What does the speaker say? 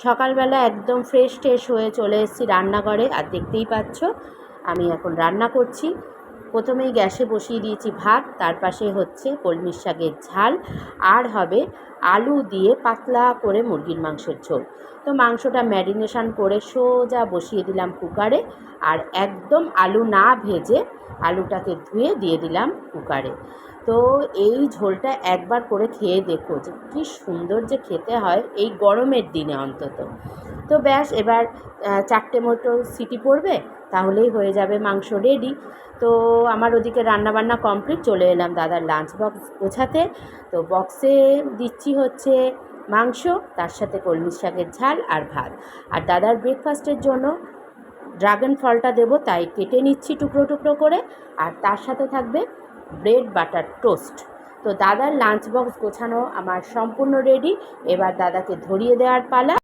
সকালবেলা একদম ফ্রেশ ট্রেশ হয়ে চলে এসেছি রান্নাঘরে। আর দেখতেই পাচ্ছ, আমি এখন রান্না করছি। প্রথমেই গ্যাসে বসিয়ে দিয়েছি ভাত, তার পাশে হচ্ছে কলমির শাকের ঝাল, আর হবে আলু দিয়ে পাতলা করে মুরগির মাংসের ঝোল। তো মাংসটা ম্যারিনেশন করে সোজা বসিয়ে দিলাম কুকারে, আর একদম আলু না ভেজে আলুটাকে ধুয়ে দিয়ে দিলাম কুকারে। তো এই ঝোলটা একবার করে খেয়ে দেখো যে কী সুন্দর যে খেতে হয় এই গরমের দিনে অন্তত। তো ব্যাস, এবার চারটে মতো সিটি পড়বে, তাহলেই হয়ে যাবে মাংস রেডি তো আমার ওদিকে রান্নাবান্না কমপ্লিট চলে এলাম দাদার লাঞ্চ বক্স গোছাতে। তো বক্সে দিচ্ছি হচ্ছে মাংস, তার সাথে কলমি শাকের ঝাল আর ভাত। আর দাদার ব্রেকফাস্টের জন্য ড্রাগন ফলটা দেবো, তাই কেটে নিচ্ছি টুকরো টুকরো করে। আর তার সাথে থাকবে ব্রেড বাটার টোস্ট। তো দাদার লাঞ্চ বক্স গোছানো আমার সম্পূর্ণ রেডি। এবার দাদাকে ধরিয়ে দেওয়ার পালা।